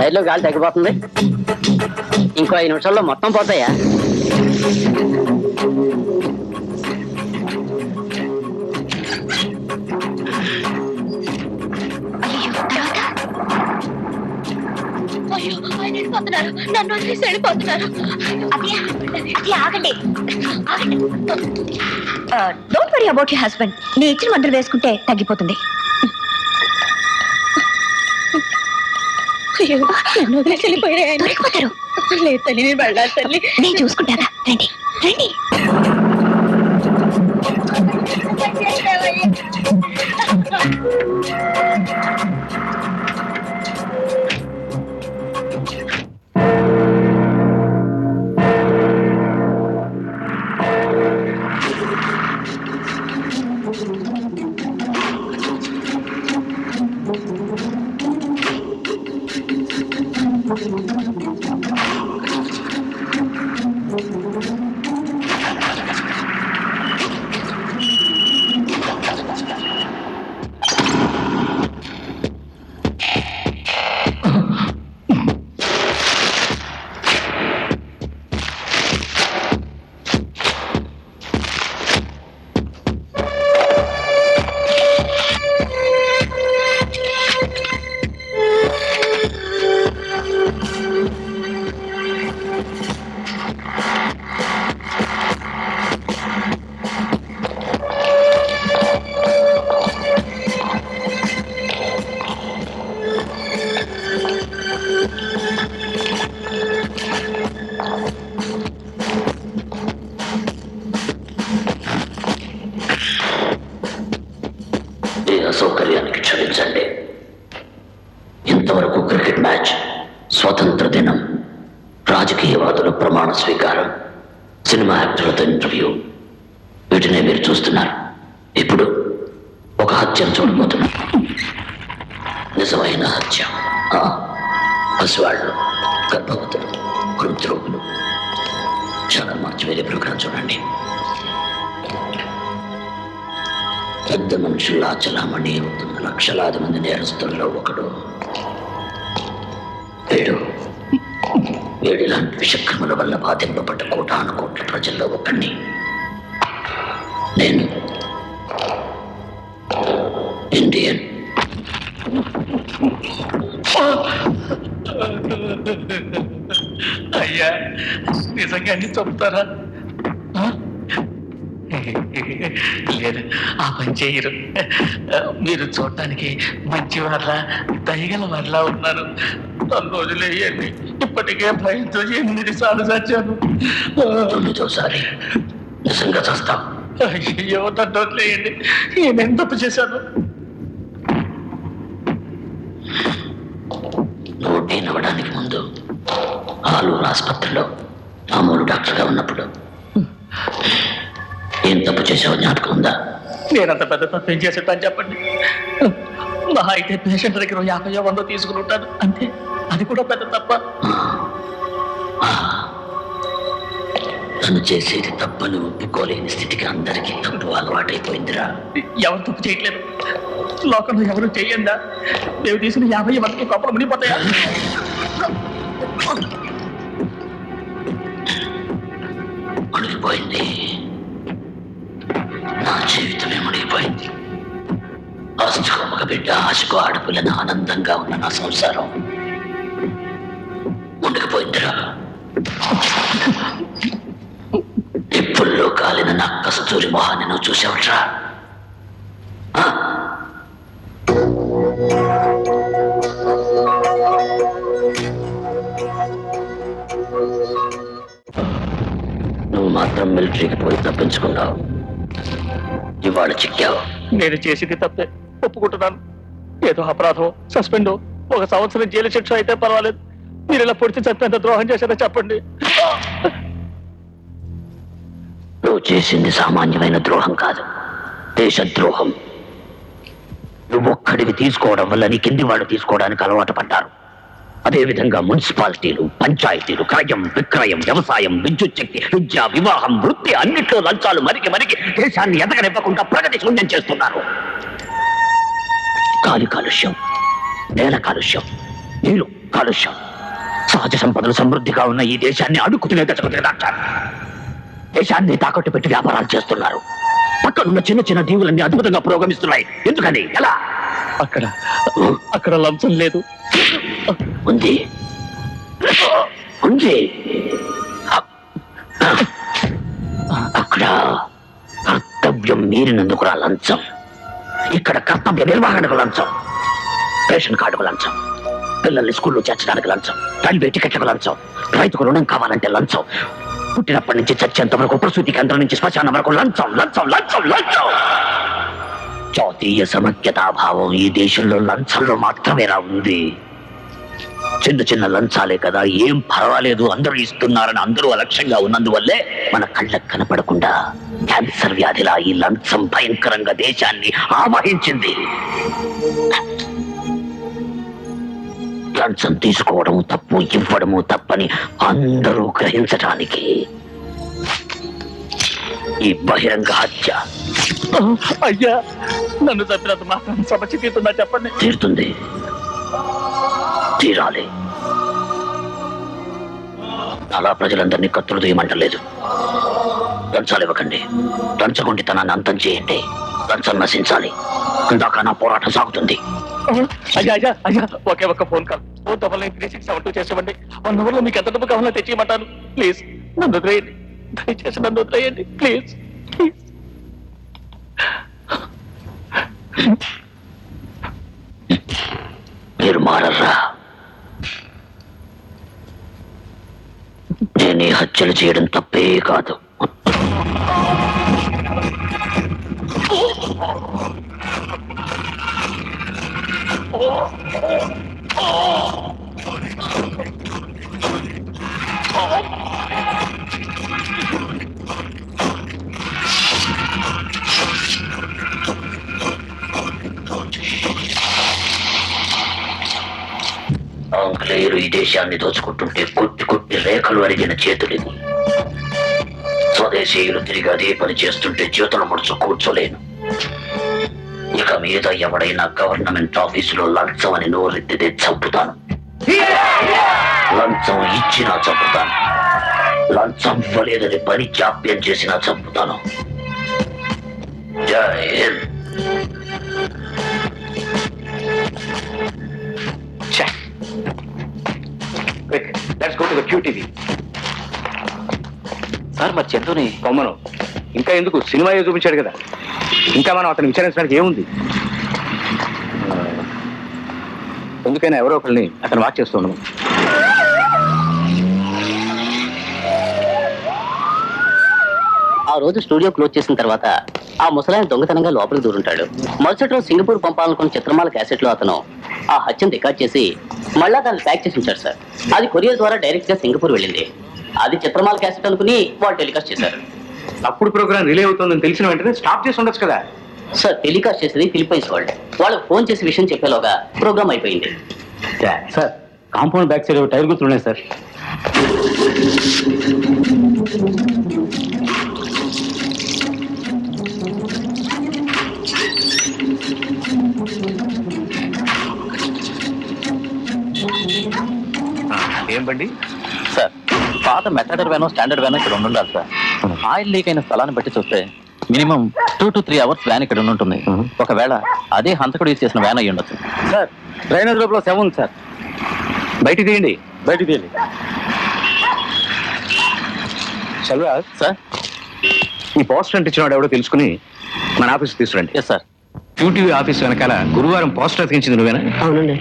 టైర్లో గాలి తగ్గిపోతుంది. ఇంకో ఐదు నిమిషాల్లో మొత్తం పోతాయా? వెళ్ళిపోతున్నారు. నన్ను వదిలేసి వెళ్ళిపోతున్నారు. అది అది ఆగండి. ఆగండి. Don't worry about you husband నేను ఇచ్చిన మందులు వేసుకుంటే తగ్గిపోతుంది. అయ్యో నన్ను వదిలేసి వెళ్ళిపోయారు లేదు తల్లి నేను వెళ్ళాలి తల్లి. నేను చూసుకుంటారా రండి రండి. రాజకీయవాదుల ప్రమాణ స్వీకారం సినిమా యాక్టర్లతో ఇంటర్వ్యూ. వీటినే మీరు చూస్తున్నారు. ఇప్పుడు ఒక హత్యను చూడబోతున్నారు నిజమైన హత్య. పసివాళ్ళు గర్భవతులు కృద్రోగులు చాలా మార్చి వేరే ప్రోగ్రాం చూడండి. పెద్ద మనుషుల్లా చలామణి అవుతున్న లక్షలాది మంది నేరస్తుల్లో ఒకడు. వీడు వీడి లాంటి విషక్రముల వల్ల బాధింపబడ్డ కోటాను కోట్ల ప్రజల్లో ఒకడిని నేను ఇండియన్. అయ్యా నిజంగా అన్ని చెప్తారా ఆ? లేదు ఆ పని చేయరు. మీరు చూడటానికి మంచి వాళ్ళ దయగల వాళ్ళ ఉన్నారు. నన్ను వదిలేయండి. ఇప్పటికే భయంతో ఎనిమిది సార్లు చచ్చాను తొమ్మిదోసారి నిజంగా చేస్తాం. అయ్యో నన్ను వదిలేయండి. నేనేం తప్పు చేశాను నువ్వు అవ్వడానికి ముందు ఆలూరు ఆసుపత్రిలో మామూలు డాక్టర్గా ఉన్నప్పుడు ఏం తప్పు చేసావో జ్ఞాపకం ఉందా? నేనంత పెద్ద తప్పు ఏం చేసేటాను చెప్పండి. మహా అయితే పేషెంట్ దగ్గర యాభై వందో తీసుకుని ఉంటాను అంతే. అది కూడా పెద్ద తప్ప. తను చేసేది తప్పని ఒప్పుకోలేని స్థితికి అందరికీ తప్పు అలవాటైపోయిందిరా. ఎవరు తప్పు చేయట్లేదు. లోకంలో ఎవరు చెయ్యందా మేము తీసుకుని యాభై మందికి కప్పలు మునిగిపోతాయా? మునిగిపోయింది. నా జీవితమే మునిగిపోయింది. ఆశకు మగ బిడ్డ ఆశకు ఆడపిల్లన ఆనందంగా ఉన్న నా సంసారం. ఉండకపోయిందిరా నిప్పుల్లో కాలిన నా కస్తూరి మొహాన్ని నువ్వు చూసావట్రా? నువ్వు మాత్రం మిలిటరీకి పోయి తప్పించుకున్నావు. ఇవాళ చిక్కావు. నేను చేసింది తప్పే. ఒప్పుకుంటున్నాను. ఏదో అపరాధం సస్పెండ్ ఒక సంవత్సరం జైలు శిక్ష అయితే పర్వాలేదు. మీరు ఇలా పొడిచి చంపేంత ద్రోహం చేశారో చెప్పండి. నువ్వు చేసింది సామాన్యమైన ద్రోహం కాదు. దేశద్రోహం. నువ్వు ఒక్కడివి తీసుకోవడం వల్ల నీ కింది వాళ్ళు తీసుకోవడానికి అలవాటు పడ్డారు. అదేవిధంగా మున్సిపాలిటీలు పంచాయతీలు క్రయం విక్రయం వ్యవసాయం విద్యుత్ శక్తి విద్య వివాహం వృత్తి అన్నిట్లో లంచాలు మరికి మరికి దేశాన్ని ఎదగనివ్వకుండా ప్రగతి శూన్యం చేస్తున్నారు. గాలి కాలుష్యం నేల కాలుష్యం నీరు కాలుష్యం. సహజ సంపదలు సమృద్ధిగా ఉన్న ఈ దేశాన్ని అడుక్కుతునే దశకు దిగదార్చారు దేశాన్ని తాకట్టు పెట్టి వ్యాపారాలు చేస్తున్నారు. పక్కనున్న చిన్న చిన్న దీవులన్నీ అద్భుతంగా పురోగమిస్తున్నాయి. ఎందుకని? ఎలా? అక్కడ అక్కడ లంచం లేదు. ఉంది. ఉంది. అక్కడ కర్తవ్యం మీరినందుకు రా లంచం. ఇక్కడ కర్తవ్య నిర్వహణకు లంచం. రేషన్ కార్డుకు లంచం. పిల్లల్ని స్కూల్లో చేర్చడానికి లంచం. రైల్వే టికెట్లకు లంచం. రైతుకు రుణం కావాలంటే లంచం. పుట్టినప్పటి నుంచి చచ్చేంత వరకు ప్రసూతి కేంద్రం నుంచి శ్మశానం వరకు లంచం లంచం లంచం లంచం. జాతీయ సమైక్యతాభావం ఈ దేశంలో లంచంలో మాత్రమేలా ఉంది. చిన్న చిన్న లంచాలే కదా ఏం పర్వాలేదు అందరూ ఇస్తున్నారని అందరూ అలక్ష్యంగా ఉన్నందువల్లే మన కళ్ళకు కనపడకుండా క్యాన్సర్ వ్యాధిలా ఈ లంచం భయంకరంగా దేశాన్ని ఆవహించింది. లంచం తీసుకోవడం తప్పు ఇవ్వడము తప్పని అందరూ గ్రహించటానికి ఈ బహిరంగ హత్య అయ్యా నన్ను చంపినంత మాత్రం సమస్య తీరుతుందా చెప్పండి. తీరుతుంది. తీరాలి. అలా ప్రజలందరినీ కత్తులు తీయమంటలేదు. లంచాలు ఇవ్వకండి. లంచగొండితనాన్ని అంతం చేయండి. లంచం నశించాలి. ఇందాక నా పోరాటం సాగుతుంది. అయ్యా అయ్యా అయ్యా ఒకే ఒక్క phone call. Four double nine three six seven two చేసేవండి one మీకు ఎంత డబ్బు కావాలో తెచ్చియమంటాను. ప్లీజ్ నన్ను వదిలేయండి. దయచేసి నన్ను వదిలేయండి. ప్లీజ్ ప్లీజ్ మీరు మారర్రా నేను ఈ హత్యలు చేయడం తప్పే కాదు. ఆంగ్లేయులు ఈ దేశాన్ని దోచుకుంటుంటే కొట్టి కొట్టి అరిగిన చేతులివి స్వదేశీయులు తిరిగి అదే పని చేస్తుంటే చేతుల ముడుచు కూర్చోలేను. ఇక మీద ఎవడైనా గవర్నమెంట్ ఆఫీసులో లంచం అని నోరెత్తితే చంపుతాను. లంచం ఇచ్చినా చంపుతాను. లంచం ఇవ్వలేదని పని జాప్యం చేసినా చంపుతాను. జై Hind. Let's go to the QTV. Sir మరి చందుని కొమ్మను ఇంకా ఎందుకు? సినిమా ఏ చూపించాడు కదా. ఇంకా మనం అతను విచారించడానికి ఏముంది? ఎందుకైనా ఎవరో ఒకరిని అతను వాచ్ చేస్తూ ఉండము ఆ రోజు స్టూడియో క్లోజ్ చేసిన తర్వాత ఆ ముసలాయన దొంగతనంగా లోపలికి దూరుంటాడు. మరుసటి రోజు సింగపూర్ పంపాలనుకున్న చిత్రమాల క్యాసెట్లో అతను ఆ హత్యను రికార్డ్ చేసి మళ్ళా దాన్ని ప్యాక్ చేసి ఉంచాడు సార్. అది కొరియర్ ద్వారా డైరెక్ట్గా సింగపూర్ వెళ్ళింది. అది చిత్రమాల క్యాసెట్ అనుకుని వాళ్ళు టెలికాస్ట్ చేశారు. అప్పుడు ప్రోగ్రామ్ రిలే అవుతుందని తెలిసిన వెంటనే స్టాప్ చేసి ఉండొచ్చు కదా? సార్ టెలికాస్ట్ చేసేది ఫిలిపైన్స్ వాళ్ళు. వాళ్ళకి ఫోన్ చేసి విషయం చెప్పేలోగా ప్రోగ్రామ్ అయిపోయింది. Sir compound back side tyre గుర్తులు ఉన్నాయి సార్ ఏం బండి? సార్ పాత మెథడర్ వ్యాన్ స్టాండర్డ్ వ్యాన్ ఇక్కడ ఉండాలి సార్. ఆయిల్ లీక్ అయిన స్థలాన్ని బట్టి చూస్తే minimum two to three hours van ఇక్కడ ఉంటుంది ఒకవేళ అదే హంతకుడు యూజ్ చేసిన వ్యాన్ అయ్యి ఉండొచ్చు. సార్ డ్రైనేజ్ లోపల సెవెన్ ఉంది సార్. బయటికి తీయండి. బయటికి తీయండి. చల్వా సార్? ఈ పోస్టర్ అంటించినాడు ఎవడో తెలుసుకుని మన ఆఫీస్ తీసుకురండి. ఎస్ సార్ క్యూటీవీ ఆఫీస్ వెనకాల గురువారం పోస్టర్ అతికించింది నువ్వేనా? అవునండి.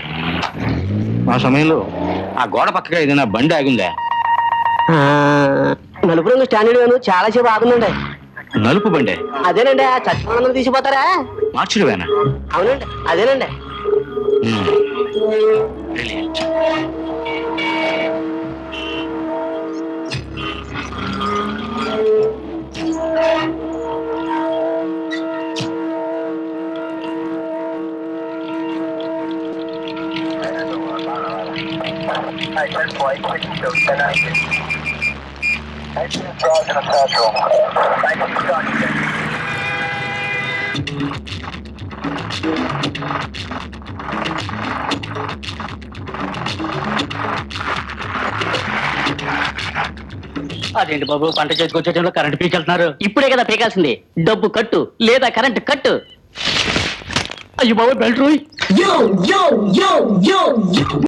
ఆ సమయంలో ఆ గోడ పక్కగా ఏదైనా బండి ఆగిందా? నలుపు రంగు స్టాండర్డ్ వేను చాలా సేపు ఆగుందండి. నలుపు బండే? అదేనండి ఆ చచ్చిపోవడం తీసిపోతారా? మార్చుడు వేనా? అవునండి అదేనండి. అదేంటి బాబు? పంట చేతికి వచ్చేటప్పుడు కరెంట్ పీకెళ్తున్నారు. ఇప్పుడే కదా పీకాల్సింది. డబ్బు కట్టు లేదా కరెంట్ కట్టు. అయ్యో బాబు బెల్ట్ యో